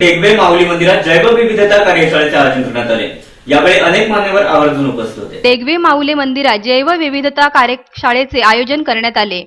Takeaway माऊली मंदिरात जैवविविधता कार्यशाळेचे आयोजन करण्यात आले यावेळी अनेक मान्यवर आवर्जून उपस्थित होते. टेकवे माऊली मंदिरात जैवविविधता कार्यशाळेचे आयोजन करण्यात आले.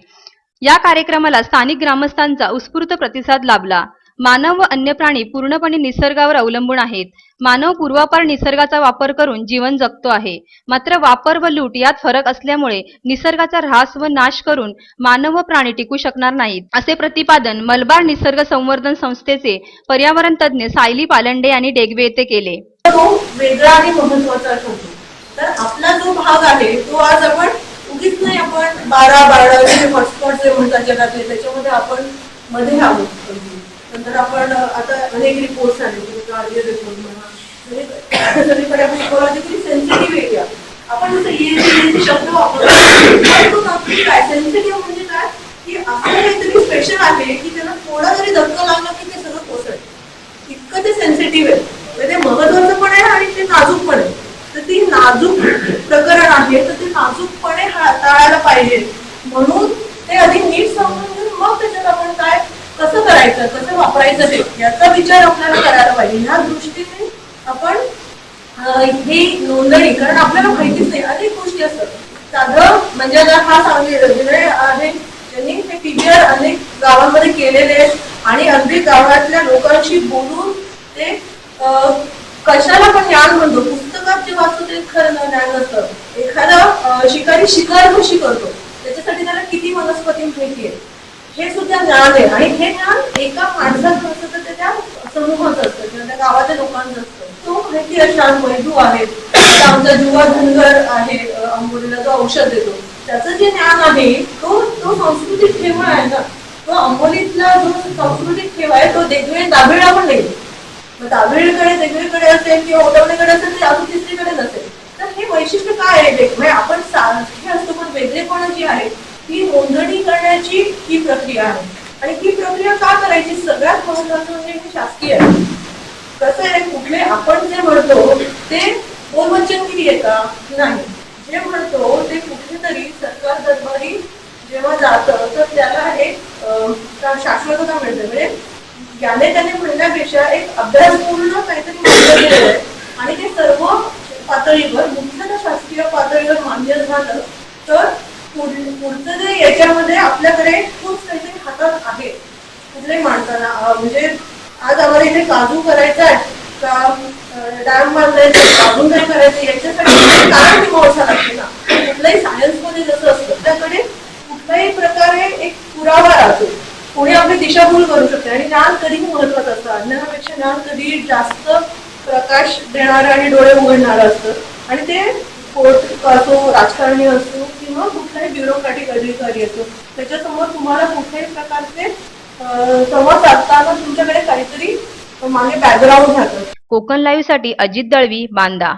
या कार्यक्रमाला स्थानिक ग्रामस्थांचा उत्स्फूर्त प्रतिसाद लाभला. मानव व अन्य प्राणी पूर्णपणे निसर्गावर अवलंबून आहेत. मानव पूर्वापार निसर्गाचा वापर करून जीवन जगतो आहे. मात्र वापर व लूट यात फरक असल्यामुळे निसर्गाचा ऱ्हास व नाश करून मानव व प्राणी टिकू शकणार नाहीत. असे प्रतिपादन मलबार निसर्ग संवर्धन संस्थेचे पर्यावरण तज्ज्ञ सायली पालंडे यांनी डेगवे येथे केले. वेगळा आणि महत्त्वाचा तर आपला जो भाग आहे तो आज आपण उगीच नाही आपण बारा बारा हॉटस्पॉट जे म्हणतात जगातले त्याच्यामध्ये आपण मध्ये आहोत. नंतर आपण आता अनेक रिपोर्ट्स आले की रिपोर्ट म्हणा सगळीकडे आपण इकॉलॉजिकली सेन्सिटिव्ह एरिया आपण जसं शब्द वापरतो काय? सेन्सिटिव्ह म्हणजे काय? की असं काहीतरी स्पेशल आहे की त्याला थोडा जरी धक्का लागला की ते सगळं कोसळतं इतकं ते सेन्सिटिव्ह आहे. म्हणजे ते महत्वाचं पण आहे आणि ते नाजूक पण आहे. तर ती नाजूक प्रकरण आहे तर ते नाजूकपणे हाताळायला पाहिजे. म्हणून ते अधिक नीट समजून मग त्याच्यात आपण काय कसं करायचं कसं वापरायचं ते याचा विचार आपल्याला करायला पाहिजे. ह्या दृष्टीने आपण ही नोंदणी कारण आपल्याला माहितीच नाही अनेक गोष्टी असतात. साधं म्हणजे आता हा सांगली आहे त्यांनी ते पीबीआर अनेक गावांमध्ये केलेले आहेत आणि अगदी गावातल्या लोकांशी बोलून ते अं, कशाला पण ज्ञान म्हणतो. पुस्तकात जे वाचतो ते खरं ज्ञान नसतं. एखादा शिकारी शिकार कशी करतो? त्याच्यासाठी त्याला किती वनस्पती माहिती आहे हे सुद्धा ज्ञान आहे. आणि हे ज्ञान एका माणसाचं असतं तर ते त्या समूहाचं असतं किंवा त्या गावाच्या लोकांचं असतं. तो माहिती असणार वैदू आहे आमचा जुवा धनगर आहे अंबोलीला आंबोलीला जो औषध देतो. त्याचं जे ज्ञान आहे तो तो सांस्कृतिक ठेवा आहे ना. तो अंबोलीतला जो सांस्कृतिक ठेवा आहे तो देखवे दाभिळा पण नाही मग दाभिळकडे देखवेकडे असेल किंवा ओटवणीकडे असेल ते अजून तिसरीकडे नसेल. तर हे वैशिष्ट्य काय आहे देख म्हणजे आपण सारखे असतो पण वेगळेपणा जी आहे. नोंदणी करण्याची ही प्रक्रिया आहे. आणि ही प्रक्रिया का करायची? सगळ्यात महत्वाचं म्हणजे ही शासकीय आहे. कसं आहे कुठले आपण जे म्हणतो ते बोलवचनगिरी आहे का? नाही. जे म्हणतो ते कुठेतरी सरकार दरबारी जेव्हा जातं तर त्याला एक शाश्वतता मिळते. म्हणजे याने त्याने म्हणण्यापेक्षा एक अभ्यासपूर्ण काहीतरी मांडलं आहे. आणि ते सर्व पातळीवर मुख्यतः शासकीय पातळीवर मान्य झालं तर पुढचं जे याच्यामध्ये आपल्याकडे खूप काहीतरी हातात आहे. कुठल्याही माणसाला. म्हणजे आज आम्हाला इथे काजू करायचा आहे का डॅम बांधायचं काजू काय करायचं याच्यासाठी कारण मीमांसा लागते ना. कुठल्याही सायन्समध्ये जसं असतं त्याकडे कुठल्याही प्रकारे एक पुरावा राहतो. कोणी आपली दिशाभूल करू शकते. आणि ज्ञान कधीही महत्वाचं असतं. अज्ञानापेक्षा ज्ञान कधी जास्त प्रकाश देणारं आणि डोळे उघडणारं असतं. आणि ते कोर्ट असो राजकारणी असो ब्युरोक्रॅटिक अधिकारी येतो. त्याच्यासमोर तुम्हाला कुठल्याही प्रकारचे संवाद साधताना तुमच्याकडे काहीतरी मागे बॅकग्राऊंड राहतं कोकण लाईव्हसाठी अजित दळवी बांदा.